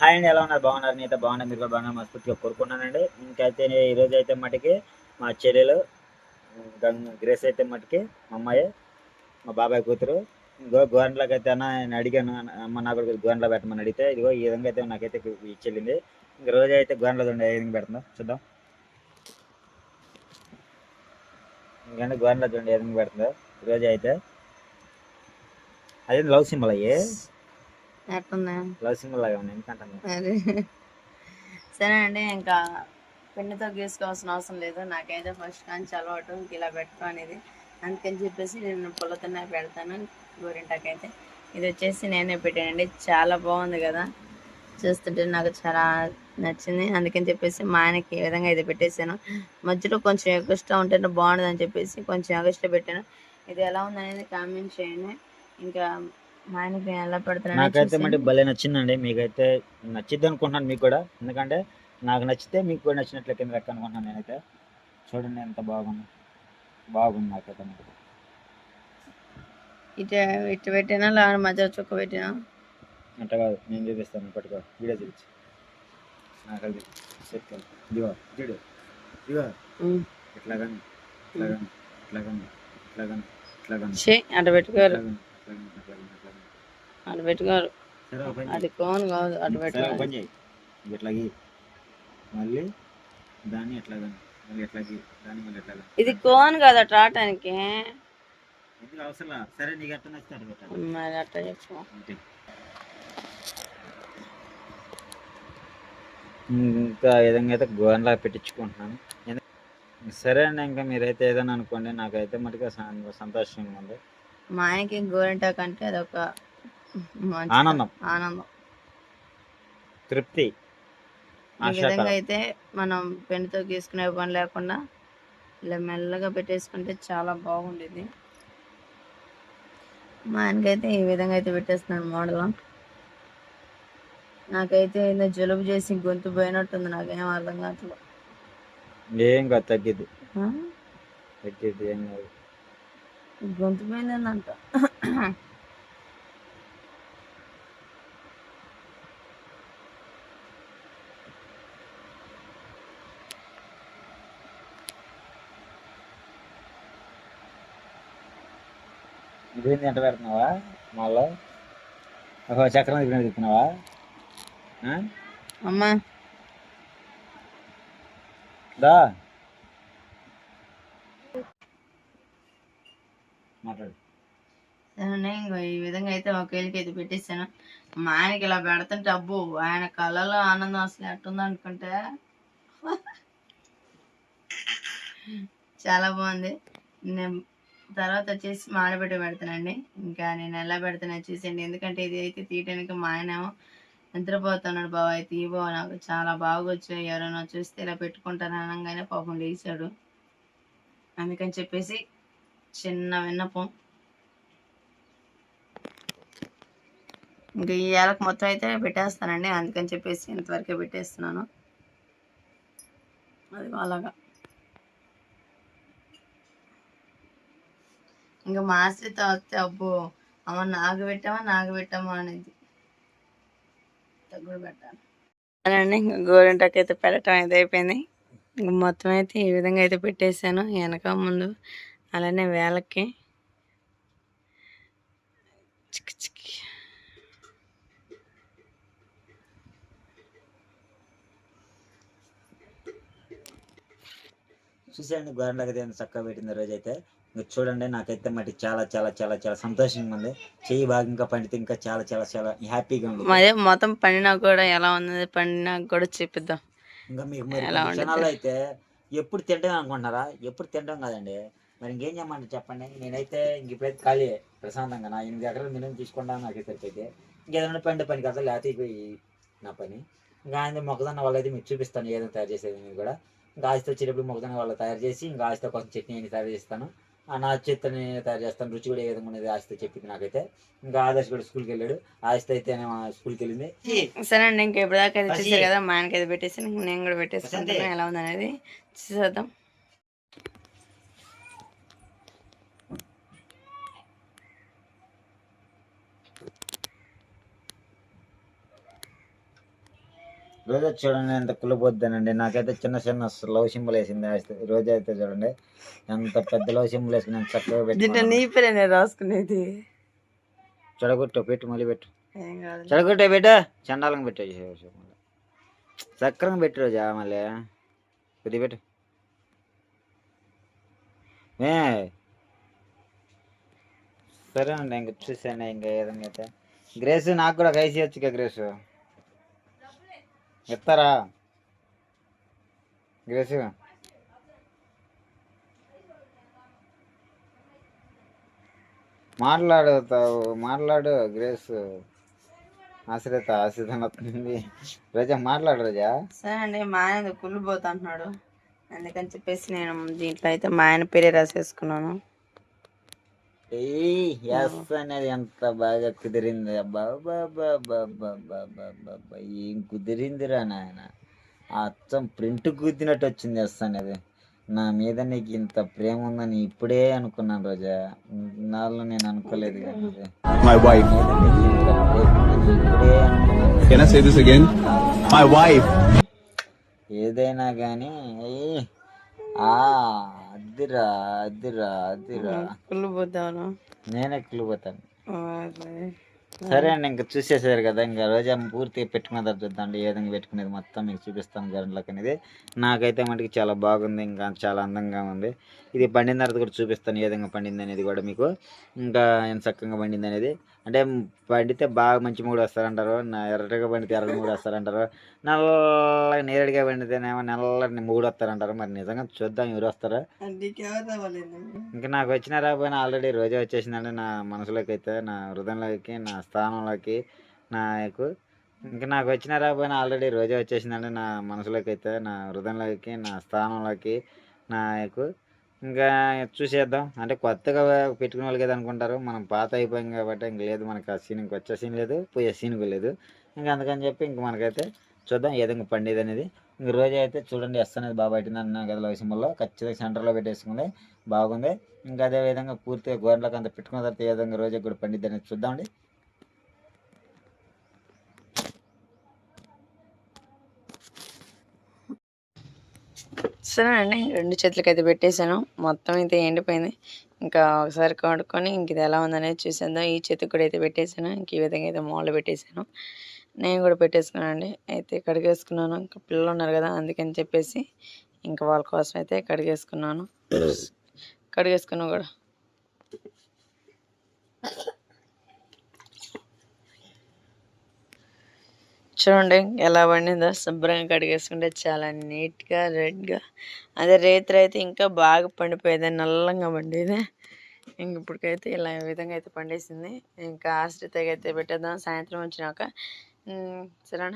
Hi అండి ఎలా ఉన్నారు? బాగున్నారు? నేనైతే బాగున్నారు మీరు కూడా బాగున్నారు మనస్ఫూర్తిగా కోరుకున్నానండి ఇంకైతే ఈరోజు అయితే మటుకి మా చెల్లెలు గ్రేస్ అయితే మటుకి మా అమ్మాయి మా బాబాయ్ కూతురు. ఇంకో గోరంట్లోకి అయితే అన్న నేను అడిగాను. అమ్మ నాకు కూడా గోరంట్లో పెట్టమని అడిగితే ఇదిగో ఈ విధంగా అయితే నాకైతే ఇచ్చెళ్ళింది ఇంక రోజు అయితే గోరంట్లో చూడండి ఏ విధంగా పెడుతుందో చూద్దాం. ఇంకంటే గోరంట్లో చూడండి ఏ విధంగా పెడుతుందో రోజు అయితే. అదే లవ్ సింబల్ అయ్యే? సరే అండి ఇంకా పిండితో గీసుకోవాల్సిన అవసరం లేదు. నాకైతే ఫస్ట్ కానీ అలవాటు ఇంక ఇలా పెట్టుకునేది అందుకని చెప్పేసి నేను పుల్లతోనే పెడతాను గోరింటాకైతే. ఇది వచ్చేసి నేనే పెట్టానండి. చాలా బాగుంది కదా. చూస్తుంటే నాకు చాలా నచ్చింది. అందుకని చెప్పేసి మా ఆయనకి ఈ విధంగా ఇది పెట్టేశాను. మధ్యలో కొంచెం ఎగస్ట్రా ఉంటే బాగుండదు అని చెప్పేసి కొంచెం ఎగస్ట్రా పెట్టాను. ఇది ఎలా ఉందనేది కామెంట్ చేయండి. ఇంకా మా ఆయనకి ఎలా నాకైతే మళ్ళీ భలే నచ్చిందండి. మీకైతే నచ్చిద్ది అనుకుంటున్నాను మీకు కూడా. ఎందుకంటే నాకు నచ్చితే మీకు కూడా నచ్చినట్లే కింద లెక్క అనుకుంటున్నాను నేనైతే. చూడండి ఎంత బాగుంది. బాగుంది నాకైతే. ఇటు ఇటు పెట్టినా లేదా మధ్యలో చుక్క పెట్టినా? అట్లా కాదు. నేను చూపిస్తాను పట్టుకో వీడియో చూపించి. నాకు అది ఇదిగో చూడు. ఇదిగో. ఇట్లా కానీ ఇట్లా కానీ ఇట్లా కానీ ఇట్లా కానీ ఇట్లా కానీ అటు పెట్టుకోరు అటు పెట్టుకోరు. అది కోన్ కాదు అటు పెట్టుకోరు పని చేయి. ఇది ఎట్లా గీ మళ్ళీ దాన్ని ఎట్లా కానీ మళ్ళీ ఎట్లా గీ దాన్ని మళ్ళీ ఇది కోన్ కాదు అటు రావటానికి ఎందుకు అవసరం? సరే నీకు ఎట్లా పెట్టాలి. మరి అట్లా చెప్పు. ఇంకా విధంగా అయితే గోన్లా పెట్టించుకుంటున్నాను. సరే అండి ఇంకా మీరైతే ఏదైనా అనుకోండి నాకైతే మటుగా సంతోషంగా ఉంది. మా ఆయనకి గోరింటాకు అంటే అదొక ఆనందం. ఆనందం. తృప్తి. ఈ విధంగా అయితే మనం పెన్నుతో గీసుకునే పని లేకుండా ఇలా మెల్లగా పెట్టేసుకుంటే చాలా బాగుండేది. మా ఆయనకైతే ఈ విధంగా అయితే పెట్టేస్తున్నాను మోడల్. నాకైతే ఏదో జలుబు చేసి గొంతు పోయినట్టుంది నాకేం అర్థం కావట్లేదు. ఏం కాదు తగ్గిద్ది? తగ్గిద్ది ఏం కాదు. గొంతు పోయిందంట. ఇదేంటి ఎంట పెడుతున్నావా? మళ్ళా ఒక చక్రం తిప్పిన తిప్పుతున్నావా? ఆ? అమ్మా. దా. మాట్లాడు. ఇంకో ఈ విధంగా అయితే ఒక వేలికి అయితే పెట్టేశాను మా ఆయనకి ఇలా పెడుతుంటే అబ్బో ఆయన కళ్ళలో ఆనందం అసలు ఎట్టుంది అనుకుంటే. చాలా బాగుంది. నేను తర్వాత వచ్చేసి మాడబెట్టి పెడతానండి. ఇంకా నేను ఎలా పెడుతున్నా చూసేయండి. ఎందుకంటే ఇది అయితే తీయటానికి మా ఆయన నిద్రపోతున్నాడు బావ. అయితే ఈ బాబు నాకు చాలా బాగా వచ్చాయి ఎవరైనా చూస్తే ఇలా పెట్టుకుంటాను అనగానే పాపం లేచాడు. అందుకని చెప్పేసి చిన్న విన్నపం. ఇంకా ఈ ఏళ్ళకి మొత్తం అయితే పెట్టేస్తానండి. అందుకని చెప్పేసి ఇంతవరకే పెట్టేస్తున్నాను. అది అలాగా. ఇంకా మా ఆశ్రిత వస్తే అబ్బో అమ్మ నాకు పెట్టామా నాకు పెట్టామా అనేది తగ్గుడు పెట్టాను అదండి ఇంకా గోరింటాకు అయితే పెట్టడం అయితే అయిపోయింది. ఇంక మొత్తం అయితే ఈ విధంగా అయితే పెట్టేశాను వెనక ముందు అలానే వేలకి. చిక్ చిక్. చూసేయండి ఎంత చక్కగా పెట్టింది రోజు ఇంకా చూడండి నాకైతే మట్టి చాలా చాలా చాలా చాలా సంతోషంగా ఉంది. చెయ్యి బాగా ఇంకా పండితే ఇంకా చాలా చాలా చాలా హ్యాపీగా ఉంది. మరి మొత్తం పండినా కూడా ఎలా ఉన్నది? పండినా కూడా చూపిద్దాం. ఇంకా మీకు మరి అయితే ఎప్పుడు తింటాం అనుకుంటున్నారా? ఎప్పుడు తింటాం కదండి. మరి ఇంకేం చేయమంటారు చెప్పండి? నేనైతే ఇంక ఇప్పుడైతే ఖాళీ ప్రశాంతంగా నా ఎనిమిది ఎకరాలు మినిమం తీసుకుంటాను నాకు సరిపోతే ఇంకేదైనా పండు పని కదా లేకపోతే నా పని. ఇంకా ఆయన మొక్కజొన్న వాళ్ళు అయితే మీకు చూపిస్తాను ఏదైనా తయారు చేసేది మీరు కూడా. ఇంకా ఆస్తి వచ్చేటప్పుడు మొక్కజొన్న వాళ్ళు తయారు చేసి ఇంకా ఆస్తి కోసం చట్నీ అని తయారు చేస్తాను. నా చేత్తని తయారు చేస్తాను. రుచి కూడా ఏ విధంగా ఉండేది ఆస్తి చెప్పింది నాకైతే. ఇంకా ఆదర్శ్ కూడా స్కూల్కి వెళ్ళాడు. ఆస్తి అయితే స్కూల్కి వెళ్ళింది. సరే అండి ఇంకా ఇప్పటిదాకా అయితే పసి. చూసారు కదా మా ఆయనకి అయితే పెట్టేసి ఇంక నేను కూడా ప్రశాంతి. ఎలా ఉందనేది చూసేద్దాం. రోజా చూడండి ఎంత కులిపోద్దానండి నాకైతే చిన్న చిన్న లవ్ సింబల్ వేసింది రోజా అయితే చూడండి ఎంత పెద్ద లవ్ సింబల్ ఎంత చక్కగా పెట్టి నీ పేరే నేను రాసుకునేది. చెడగొట్టు పెట్టు మళ్ళీ పెట్టు. కాదు చెడగొట్టే పెట్టు చండాలంగా పెట్టు. చక్రంగా పెట్టు రోజా మళ్ళీ. కొద్ది పెట్టు. ఏ. సరే అండి ఇంక చూసాను ఇంకా ఏదైనా అయితే. గ్రేస్ నాకు కూడా కలిసి వచ్చు గ్రేస్ ఎత్తారా? గ్రేసివ్ మాట్లాడుతావు మాట్లాడు గ్రేస్. ఆశ్రిత ఆశ్రితం వస్తుంది రోజా మాట్లాడు రోజా. సరే అండి మా ఆయన కుళ్ళిపోతా అంటున్నాడు అందుకని చెప్పేసి నేను దీంట్లో అయితే మా ఆయన పేరే రాసేసుకున్నాను. ఎస్ అనేది ఎంత బాగా కుదిరింది. అబ్బా. ఏం కుదిరిందిరా నాయన? అచ్చం ప్రింట్ కుదిరినట్టు వచ్చింది ఎస్ అనేది. నా మీద నీకు ఇంత ప్రేమ ఉందని ఇప్పుడే అనుకున్నాను రోజా. నాలో నేను అనుకోలేదు. ఏదైనా కానీ ఏయ్, ఆ అద్దిరా అద్దిరా అద్దిరా కుళ్ళిపోతాను నేనే పోతాను? సరే అండి ఇంకా చూసేసారు కదా ఇంకా రోజా పూర్తిగా పెట్టుకున్న తర్వాత చూద్దాం ఏ విధంగా పెట్టుకునేది మొత్తం మీకు చూపిస్తాను గంటలకు అనేది. నాకైతే మటుకు చాలా బాగుంది ఇంకా చాలా అందంగా ఉంది. ఇది పండిన తర్వాత కూడా చూపిస్తాను ఏ విధంగా పండింది అనేది కూడా మీకు. ఇంకా ఎంత చక్కగా పండింది అనేది. అంటే పండితే బాగా మంచి మూడు వస్తారంటారు నా ఎర్రగా పండితే ఎర్ర మూడు వస్తారంటారు. నల్లగా నేరుగా పండితేనేమో నల్ల మూడు వస్తారంటారు మరి నిజంగా చూద్దాం ఎవరు వస్తారో ఇంకా నాకు వచ్చిన రాకపోయినా ఆల్రెడీ రోజే వచ్చేసిందండి నా మనసులోకి అయితే నా హృదయంలోకి నా స్థానంలోకి నాకు ఇంకా నాకు వచ్చిన రాకపోయినా ఆల్రెడీ రోజే వచ్చేసిందండి నా మనసులోకి అయితే నా హృదయంలోకి నా స్థానంలోకి నాకు ఇంకా చూసేద్దాం. అంటే కొత్తగా పెట్టుకునే వాళ్ళకి ఏదో అనుకుంటారు. మనం పాత అయిపోయాం కాబట్టి ఇంక లేదు మనకు ఆ సీన్ ఇంక వచ్చే సీన్ లేదు పోయే సీన్ కూడా లేదు. ఇంకా అందుకని చెప్పి ఇంక మనకైతే చూద్దాం ఏ విధంగా పండేది అనేది. ఇంక రోజు అయితే చూడండి ఎస్ అనేది బాగా పట్టింది అన్న కదా సింబల్లో. ఖచ్చితంగా సెంటర్లో పెట్టేసుకుంది. బాగుంది. ఇంకా అదే విధంగా పూర్తిగా గోర్లకు అంత పెట్టుకున్న తర్వాత ఏ విధంగా రోజు కూడా పండిద్ది అనేది చూద్దామండి. సరే అండి రెండు చేతులకి అయితే పెట్టేశాను. మొత్తం అయితే ఎండిపోయింది. ఇంకా ఒకసారి కడుక్కొని ఇంక ఇది ఎలా ఉందనేది చూసేద్దాం. ఈ చేతికి కూడా అయితే పెట్టేశాను. ఇంక ఈ విధంగా అయితే మాల్లో పెట్టేశాను. నేను కూడా పెట్టేసుకున్నానండి. అయితే కడిగేసుకున్నాను. ఇంకా పిల్లలు ఉన్నారు కదా అందుకని చెప్పేసి ఇంకా వాళ్ళ కోసం అయితే కడిగేసుకున్నాను. కడిగేసుకున్నా కూడా. చూడండి ఎలా పండిందో. శుభ్రంగా కడిగేసుకుంటే చాలా నీట్గా రెడ్గా. అదే రేత్రి అయితే ఇంకా బాగా పండిపోయేది నల్లంగా పండేది. ఇంక ఇప్పటికైతే ఇలా విధంగా అయితే పండేసింది. ఇంకా ఆశ్రితకి అయితే పెట్టేద్దాం. సాయంత్రం వచ్చినాక Mm, ಸರಣ